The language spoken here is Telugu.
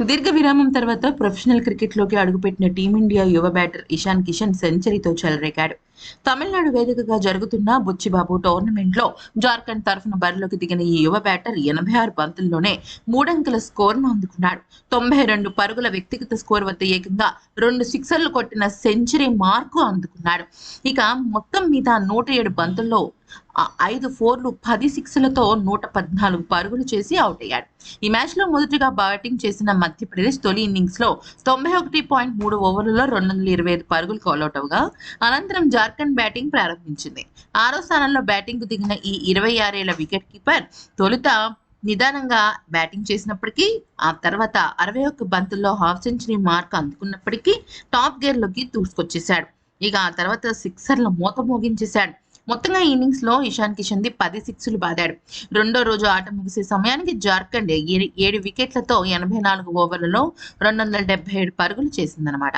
సుదీర్ఘ విరామం తర్వాత ప్రొఫెషనల్ క్రికెట్లోకి అడుగుపెట్టిన టీమిండియా యువ బ్యాటర్ ఇషాన్ కిషన్ సెంచరీతో చెలరేగాడు. తమిళనాడు వేదికగా జరుగుతున్న బుచ్చిబాబు టోర్నమెంట్లో జార్ఖండ్ తరఫున బరిలోకి దిగిన ఈ యువ బ్యాటర్ ఎనభై ఆరు బంతుల్లోనే మూడంకెల స్కోర్ను అందుకున్నాడు. తొంభై రెండు పరుగుల వ్యక్తిగత స్కోర్ వద్ద ఏకంగా రెండు సిక్సర్లు కొట్టిన సెంచరీ మార్కు అందుకున్నాడు. ఇక మొత్తం మీద నూట ఏడు బంతుల్లో ఐదు ఫోర్లు పది సిక్స్లతో నూట పద్నాలుగు పరుగులు చేసి అవుట్ అయ్యాడు. ఈ మ్యాచ్లో మొదటిగా బ్యాటింగ్ చేసిన మధ్యప్రదేశ్ తొలి ఇన్నింగ్స్లో తొంభై ఒకటి పాయింట్ మూడు ఓవర్లలో రెండు వందల ఇరవై ఐదు పరుగులు కాల్అౌట్ అవగా అనంతరం జార్ఖండ్ బ్యాటింగ్ ప్రారంభించింది. ఆరో స్థానంలో బ్యాటింగ్కు దిగిన ఈ ఇరవై ఆరేళ్ళ వికెట్ కీపర్ తొలుత నిదానంగా బ్యాటింగ్ చేసినప్పటికీ ఆ తర్వాత అరవై ఒక్క బంతుల్లో హాఫ్ సెంచరీ మార్క్ అందుకున్నప్పటికీ టాప్ గేర్లోకి దూసుకొచ్చేశాడు. ఇక ఆ తర్వాత సిక్సర్ల మూత మోగించేశాడు. మొత్తంగా ఈ ఇన్నింగ్స్లో ఇషాన్ కిషన్ ది పది సిక్స్లు బాదాడు. రెండో రోజు ఆట ముగిసే సమయానికి జార్ఖండ్ ఏ- ఏడు వికెట్లతో ఎనభై నాలుగు ఓవర్లలో రెండు వందల డెబ్బై ఏడు పరుగులు చేసిందనమాట